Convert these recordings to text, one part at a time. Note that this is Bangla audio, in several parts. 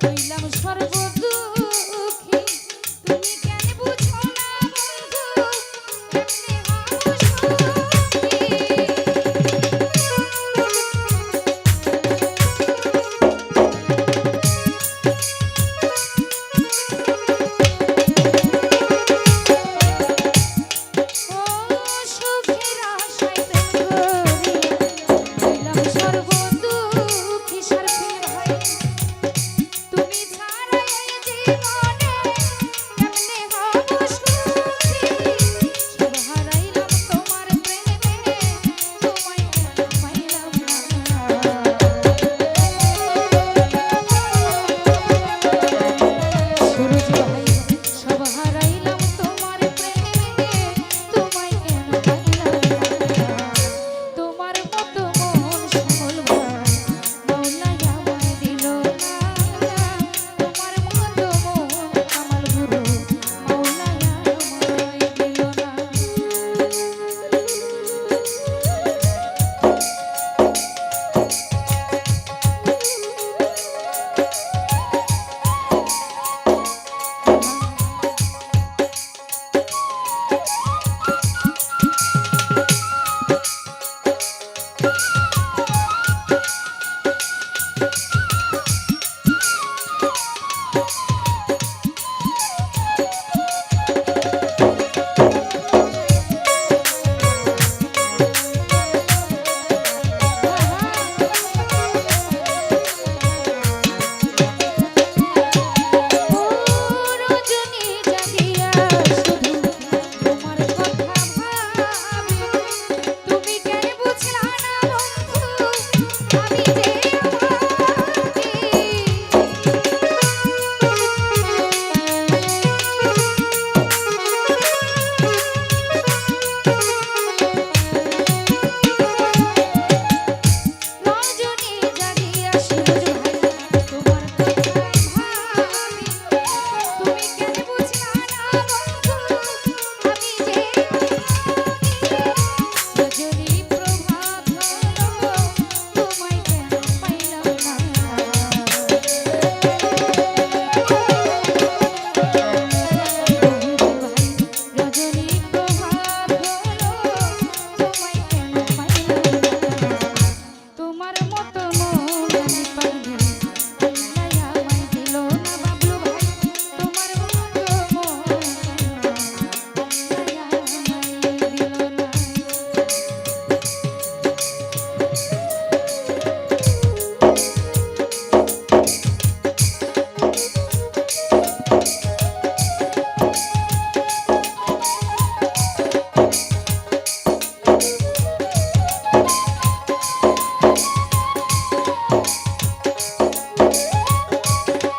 Baila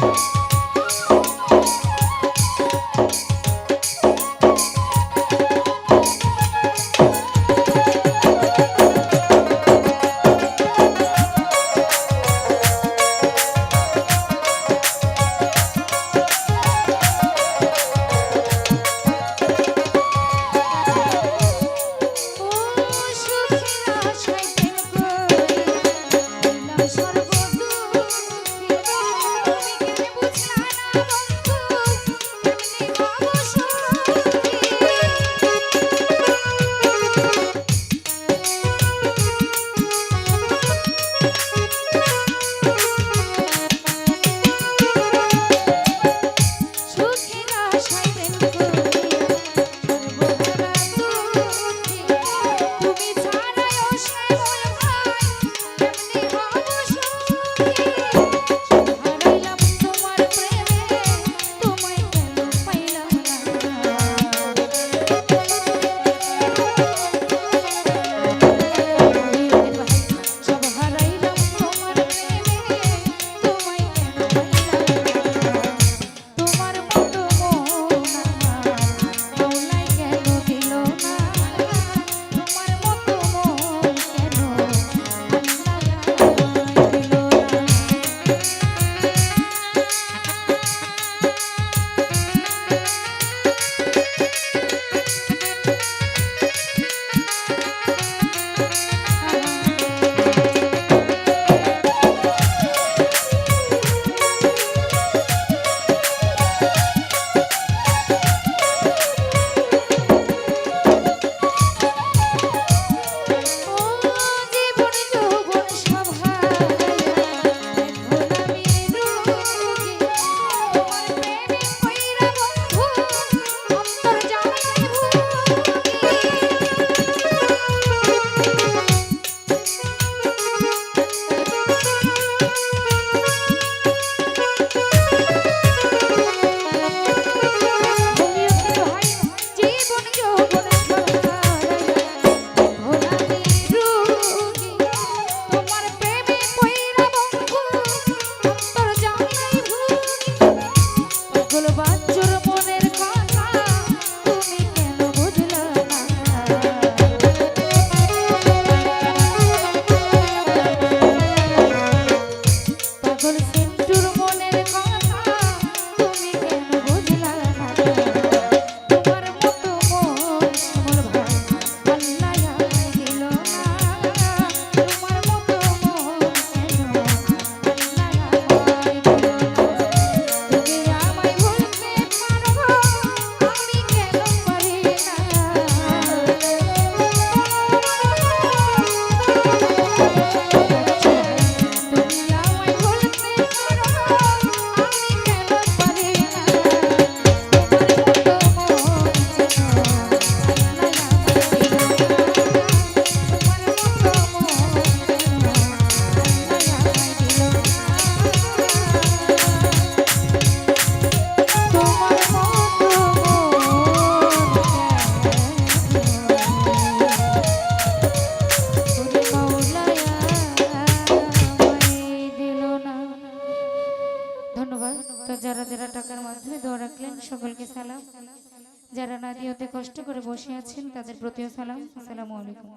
you যারা নাদিয়াতে কষ্ট করে বসে আছেন তাদের প্রতিও সালাম। আসসালামু আলাইকুম।